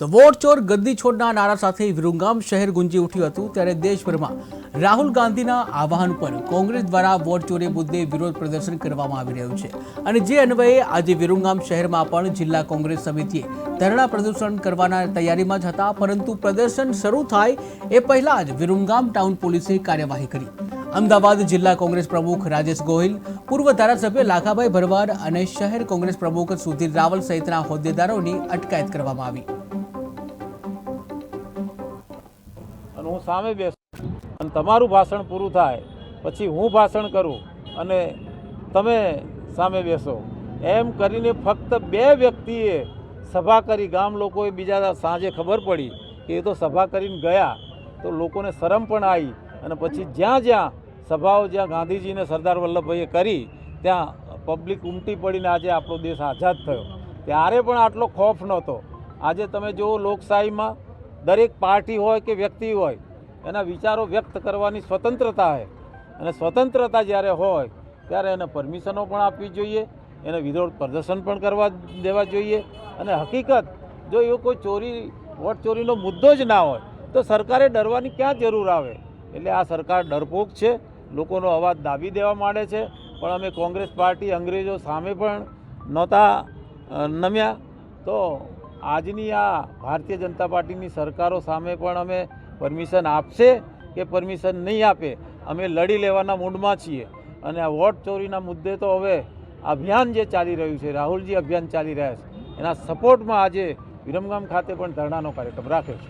તો વોટ ચોર ગદ્દી છોડના નારા સાથે વિરુંગામ શહેર ગુંજી ઉઠ્યું હતું ત્યારે દેશભરમાં રાહુલ ગાંધીના આહવાન પર કોંગ્રેસ દ્વારા વોટ ચોરી મુદ્દે વિરોધ પ્રદર્શન કરવામાં આવી રહ્યું છે. અને જે અન્વયે આજે વિરુંગામ શહેરમાં પણ જિલ્લા કોંગ્રેસ સમિતિએ ધરણા પ્રદર્શન કરવાના તૈયારીમાં જ હતા, પરંતુ પ્રદર્શન શરૂ થાય એ પહેલાં જ વિરુંગામ ટાઉન પોલીસે કાર્યવાહી કરી. અમદાવાદ જિલ્લા કોંગ્રેસ પ્રમુખ રાજેશ ગોહિલ, પૂર્વ ધારાસભ્ય લાખાભાઈ ભરવાડ અને શહેર કોંગ્રેસ પ્રમુખ સુધીર રાવલ સહિતના હોદ્દેદારોની અટકાયત કરવામાં આવી. અને હું સામે બેસું અને તમારું ભાષણ પૂરું થાય, પછી હું ભાષણ કરું અને તમે સામે બેસો. એમ કરીને ફક્ત બે વ્યક્તિએ સભા કરી. ગામ લોકોએ બીજા સાંજે ખબર પડી કે એ તો સભા કરીને ગયા. તો લોકોને શરમ પણ આવી. અને પછી જ્યાં જ્યાં સભાઓ જ્યાં ગાંધીજીને સરદાર વલ્લભભાઈએ કરી, ત્યાં પબ્લિક ઉમટી પડીને આજે આપણો દેશ આઝાદ થયો. ત્યારે પણ આટલો ખોફ નહોતો. આજે તમે જુઓ લોકશાહીમાં દરેક પાર્ટી હોય કે વ્યક્તિ હોય, એના વિચારો વ્યક્ત કરવાની સ્વતંત્રતા છે. અને સ્વતંત્રતા જ્યારે હોય, ત્યારે એને પરમિશનો પણ આપવી જોઈએ, એને વિરોધ પ્રદર્શન પણ કરવા દેવા જોઈએ. અને હકીકત, જો એવો કોઈ ચોરી, વોટ ચોરીનો મુદ્દો જ ના હોય, તો સરકારે ડરવાની ક્યાં જરૂર આવે? એટલે આ સરકાર ડરપોક છે, લોકોનો અવાજ દાબી દેવા માંડે છે. પણ અમે કોંગ્રેસ પાર્ટી અંગ્રેજો સામે પણ નહોતા નમ્યા. તો આજની આ ભારતીય જનતા પાર્ટીની સરકારો સામે પણ અમે પરમિશન આપશે કે પરમિશન નહીં આપે? અમે લડી લેવાના મૂડમાં છીએ. અને આ વોટ ચોરીના મુદ્દે તો હવે અભિયાન જે ચાલી રહ્યું છે, રાહુલજી અભિયાન ચાલી રહ્યા છે, એના સપોર્ટમાં આજે વિરમગામ ખાતે પણ ધરણાનો કાર્યક્રમ રાખ્યો છે.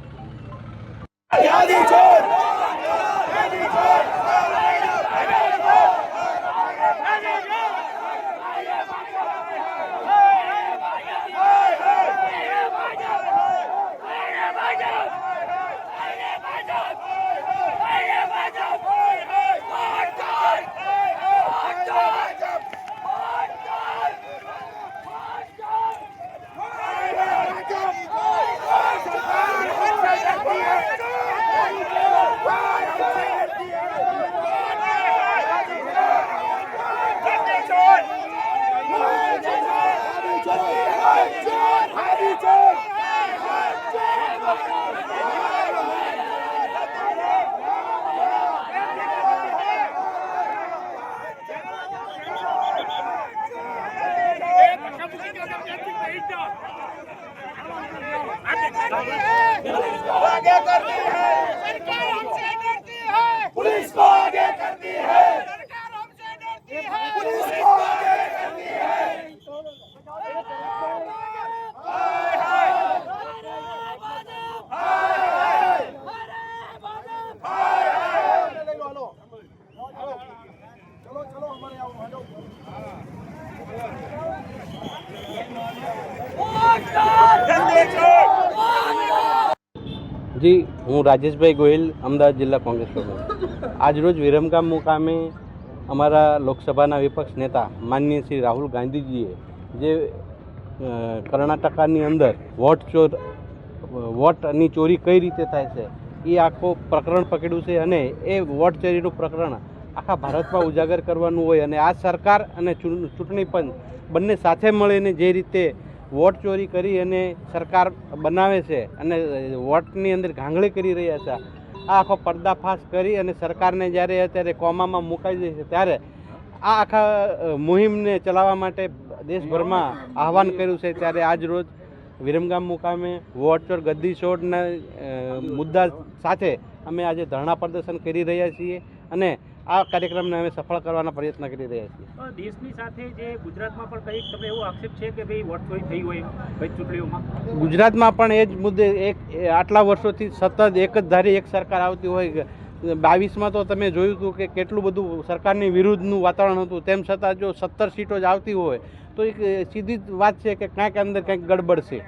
सरकार हमसे डरती है पुलिस को आगे करती है सरकार हमसे डरती है पुलिस को आगे करती है જી, હું રાજેશભાઈ ગોહિલ, અમદાવાદ જિલ્લા કોંગ્રેસ આજરોજ વિરમગામ મુકામે અમારા લોકસભાના વિપક્ષ નેતા માનનીય શ્રી રાહુલ ગાંધીજીએ જે કર્ણાટકાની અંદર વોટ ચોર, વોટની ચોરી કઈ રીતે થાય છે, એ આખો પ્રકરણ પકડ્યું છે અને એ વોટ ચોરીનું પ્રકરણ આખા ભારતમાં ઉજાગર કરવાનું હોય અને આ સરકાર અને ચૂંટણી પંચ બંને સાથે મળીને જે રીતે વોટ ચોરી કરી અને સરકાર બનાવે છે અને વોટની અંદર ઘાંઘળી કરી રહ્યા છે. આ આખો પર્દાફાશ કરી અને સરકારને જ્યારે અત્યારે કોમામાં મુકાઈ જાય છે ત્યારે આ આખા મુહિમને ચલાવવા માટે દેશભરમાં આહવાન કર્યું છે ત્યારે આજ રોજ વિરમગામ મુકામે વોટ ચોર, ગદ્દી છોડના મુદ્દા સાથે અમે આજે ધરણા પ્રદર્શન કરી રહ્યા છીએ. અને આ કાર્યક્રમને અમે સફળ કરવાના પ્રયત્ન કરી રહ્યા છીએ. દેશની સાથે જે ગુજરાતમાં પણ કંઈક તમને એવો આક્ષેપ છે કે ભાઈ વોટ ચોરી થઈ હોય ભાઈ ચૂંટણીઓમાં? ગુજરાતમાં પણ એ જ મુદ્દે એક આટલા વર્ષોથી સતત એક જ ધારી એક સરકાર આવતી હોય બાવીસમાં તો તમે જોયું હતું કે કેટલું બધું સરકારની વિરુદ્ધનું વાતાવરણ હતું તેમ છતાં જો સત્તર સીટો જ આવતી હોય તો એક સીધી વાત છે કે કાંઈક અંદર કંઈક ગડબડ છે.